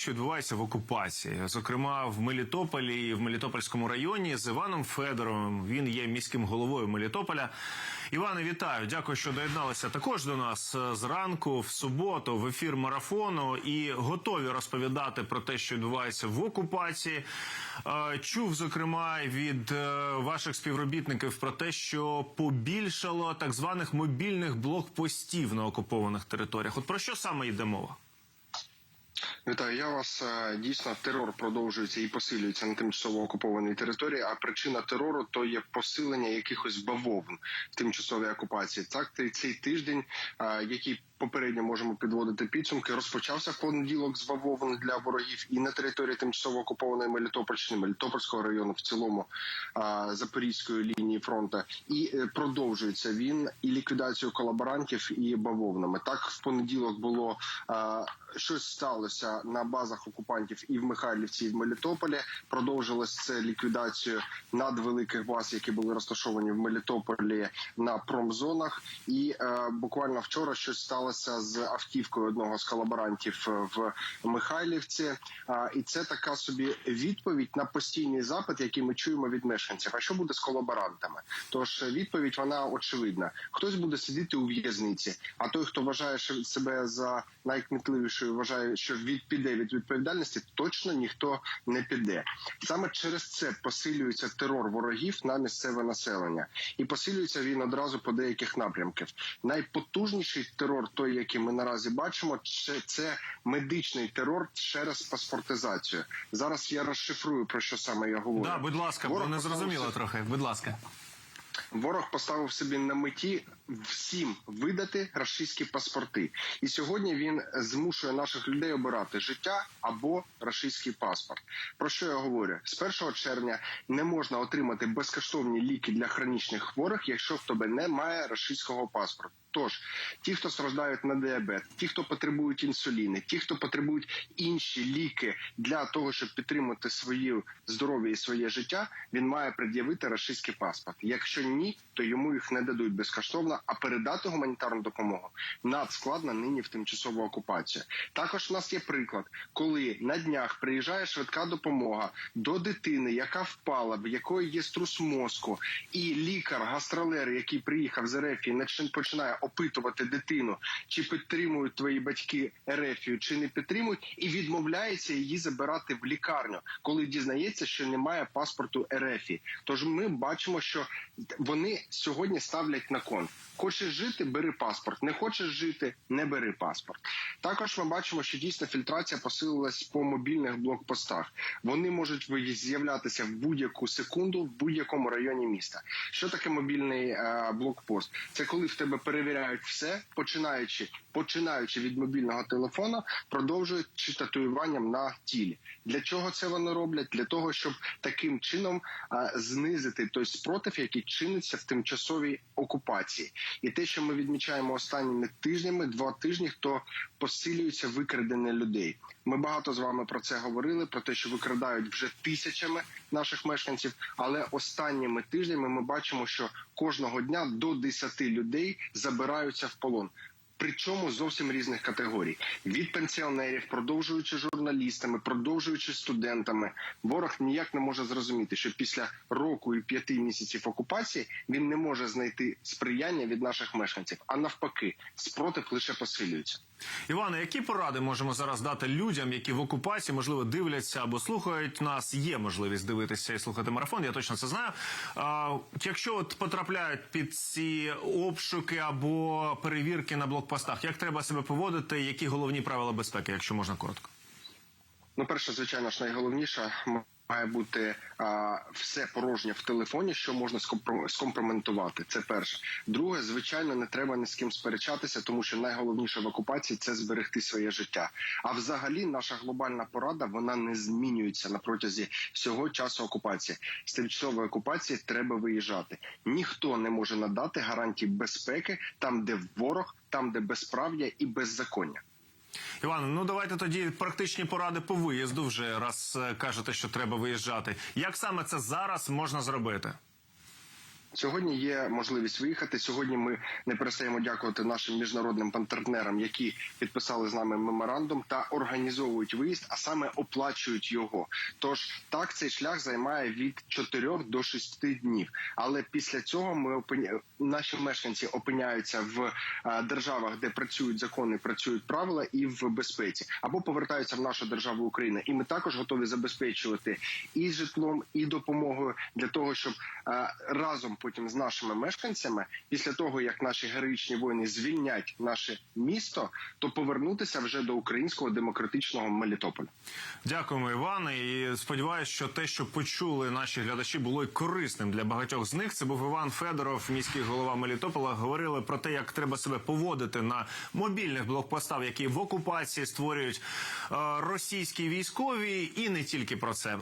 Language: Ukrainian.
що відбувається в окупації, зокрема в Мелітополі і в Мелітопольському районі з Іваном Федоровим. Він є міським головою Мелітополя. Іване, вітаю! Дякую, що доєдналися також до нас е, зранку в суботу в ефір марафону і готові розповідати про те, що відбувається в окупації. Е, Чув зокрема від е, ваших співробітників про те, що побільшало так званих мобільних блокпостів на окупованих територіях. От про що саме йде мова? Вітаю, я вас Е, дійсно терор продовжується і посилюється на тимчасово окупованій території. А причина терору то є посилення якихось бавовн в тимчасовій окупації. Так, цей- тиждень, е, який попередньо можемо підводити підсумки, розпочався понеділок з бавовн для ворогів і на території тимчасово окупованої Мелітопольщини, Мелітопольського району, в цілому е, Запорізької лінії фронту, і е, продовжується він і ліквідацію колаборантів і бавовнами. Так в понеділок було е, щось сталося на базах окупантів і в Михайлівці, і в Мелітополі. Продовжилось це ліквідацію надвеликих баз, які були розташовані в Мелітополі на промзонах. І е, буквально вчора щось сталося з автівкою одного з колаборантів е, в Михайлівці. І це така собі відповідь на постійний запит, який ми чуємо від мешканців. А що буде з колаборантами? Тож е, відповідь вона очевидна: хтось буде сидіти у в'язниці, а той, хто вважає себе за найкмітливішою, вважає, що від піде від відповідальності, точно ніхто не піде. Саме через це посилюється терор ворогів на місцеве населення, і посилюється він одразу по деяких напрямках. Найпотужніший терор, той, який ми наразі бачимо, це- це медичний терор через паспортизацію. Зараз я розшифрую про що саме я говорю. Да, будь ласка, бо не зрозуміло трохи. Будь ласка. Ворог поставив собі на меті всім видати рашистські паспорти, і сьогодні він змушує наших людей обирати життя або рашистський паспорт. Про що я говорю? З 1 червня не можна отримати безкоштовні ліки для хронічних хворих, якщо в тебе немає рашистського паспорту. Тож ті, хто страждають на діабет, ті, хто потребують інсуліни, ті, хто потребують інші ліки для того, щоб підтримати своє здоров'я і своє життя, він має пред'явити рашистський паспорт. Якщо ні, то йому їх не дадуть безкоштовно, а передати гуманітарну допомогу надскладно нині в тимчасову окупацію. Також у нас є приклад, коли на днях приїжджає швидка допомога до дитини, яка впала, в якої є струс мозку, і лікар, гастролер, який приїхав з Ерефії, починає опитувати дитину, чи підтримують твої батьки Ерефію, чи не підтримують, і відмовляється її забирати в лікарню, коли дізнається, що немає паспорту Ерефії. Тож ми бачимо, що вони сьогодні ставлять на кон. Хочеш жити, бери паспорт. Не хочеш жити, не бери паспорт. Також ми бачимо, що дійсно фільтрація посилилась по мобільних блокпостах. Вони можуть з'являтися в будь-яку секунду в будь-якому районі міста. Що таке мобільний е, блокпост? Це коли в тебе перевіряють все, починаючи починаючи від мобільного телефона, продовжуючи татуюванням на тілі. Для чого це вони роблять? Для того, щоб таким чином е, знизити той спротив, який чиниться в тимчасовій окупації, і те, що ми відмічаємо останніми тижнями, два тижні, то посилюється викрадення людей. Ми багато з вами про це говорили, про те, що викрадають вже тисячами наших мешканців. Але останніми тижнями ми бачимо, що кожного дня до 10 людей забираються в полон. Причому зовсім різних категорій: від пенсіонерів, продовжуючи журналістами, продовжуючи студентами, ворог ніяк не може зрозуміти, що після року і п'яти місяців окупації він не може знайти сприяння від наших мешканців. А навпаки, спротив лише посилюється. Іване, які поради можемо зараз дати людям, які в окупації, можливо, дивляться або слухають нас? Є можливість дивитися і слухати марафон. Я точно це знаю. А, якщо от потрапляють під ці обшуки або перевірки на блокпостах, як треба себе поводити? Які головні правила безпеки, якщо можна коротко? Ну, перше, звичайно ж, найголовніше має бути а, все порожнє в телефоні, що можна скомпро- скомпроментувати. Це перше. Друге, звичайно, не треба ні з ким сперечатися, тому що найголовніше в окупації це зберегти своє життя. А взагалі, наша глобальна порада вона не змінюється на протязі всього часу окупації. З тимчасової окупації треба виїжджати. Ніхто не може надати гарантій безпеки там, де ворог, там, де безправ'я і беззаконня. Іван, ну давайте тоді практичні поради по виїзду. Вже раз е, кажете, що треба виїжджати. Як саме це зараз можна зробити? Сьогодні є можливість виїхати. Сьогодні ми не перестаємо дякувати нашим міжнародним партнерам, які підписали з нами меморандум та організовують виїзд, а саме оплачують його. Тож так цей шлях займає від 4 до 6 днів. Але після цього ми опиня... наші мешканці опиняються в е, державах, де працюють закони, працюють правила і в безпеці, або повертаються в нашу державу Україна. І ми також готові забезпечувати і житлом, і допомогою для того, щоб е, разом потім з нашими мешканцями, після того як наші героїчні воїни звільнять наше місто, то повернутися вже до українського демократичного Мелітополя. Дякуємо, Іване. І сподіваюся, що те, що почули наші глядачі, було й корисним для багатьох з них. Це був Іван Федоров, міський голова Мелітопола. Говорили про те, як треба себе поводити на мобільних блокпостах, які в окупації створюють е, російські військові, і не тільки про це.